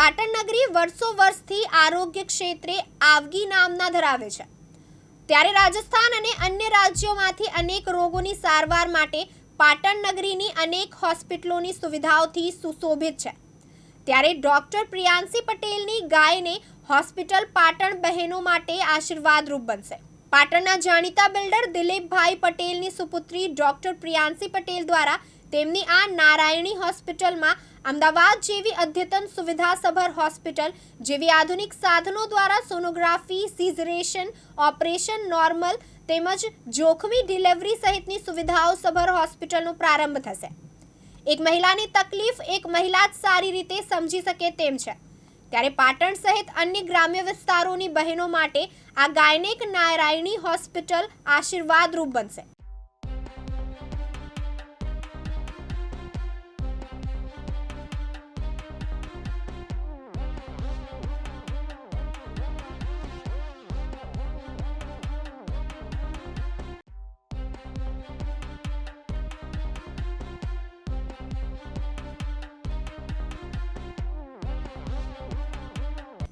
પાટણ નગરી વર્ષો વર્ષથી આરોગ્ય ક્ષેત્રે આવગી નામના ધરાવે છે. ત્યારે રાજસ્થાન અને અન્ય રાજ્યોમાંથી અનેક રોગોની સારવાર માટે પાટણ નગરીની અનેક હોસ્પિટલોની સુવિધાઓથી સુશોભિત છે. ત્યારે ડોક્ટર પ્રિયાંશી પટેલની ગાયને હોસ્પિટલ પાટણ બહેનો માટે આશીર્વાદરૂપ બનશે. પાટણના જાણીતા બિલ્ડર દિલીપભાઈ પટેલની સુપુત્રી ડોક્ટર પ્રિયાંશી પટેલ દ્વારા તેમની આ નારાયણી હોસ્પિટલમાં અમદાવાદ જેવી અદ્યતન સુવિધાસભર હોસ્પિટલ, જેવી આધુનિક સાધનો દ્વારા સોનોગ્રાફી, સિઝરેશન, ઓપરેશન નોર્મલ તેમજ જોખમી ડિલિવરી સહિતની સુવિધાઓ સભર હોસ્પિટલનો પ્રારંભ થશે. એક મહિલાની તકલીફ એક મહિલા જ સારી રીતે સમજી શકે તેમ છે. ત્યારે પાટણ સહિત અન્ય ગ્રામ્ય વિસ્તારોની બહેનો માટે આ ગાયનેક નારાયણી હોસ્પિટલ આશીર્વાદરૂપ બનશે.